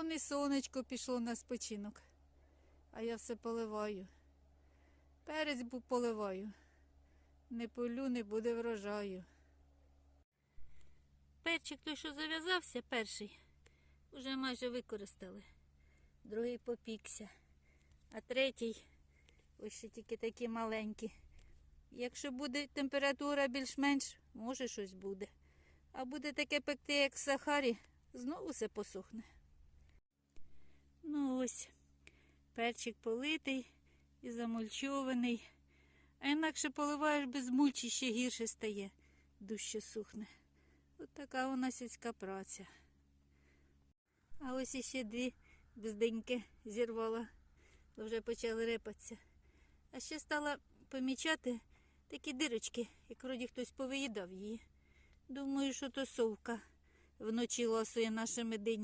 он і сонечко пішло на спочинок. А я все поливаю. Перець поливаю. Не полю, не буде врожаю. Перчик той, що зав'язався, перший, уже майже використали. Другий попікся. А третій, ось ще тільки такі маленькі. Якщо буде температура більш-менш, може щось буде. А буде таке пекти, як в Сахарі, знову все посохне. Ось, перчик политий і замульчований. А інакше поливаєш без мульчі ще гірше стає, дужче сухне. От така у нас сільська праця. А ось іще дві безденьки зірвала, бо вже почали репатися. А ще стала помічати такі дирочки, як вроді хтось повиїдав її. Думаю, що то совка вночі ласує нашими динями.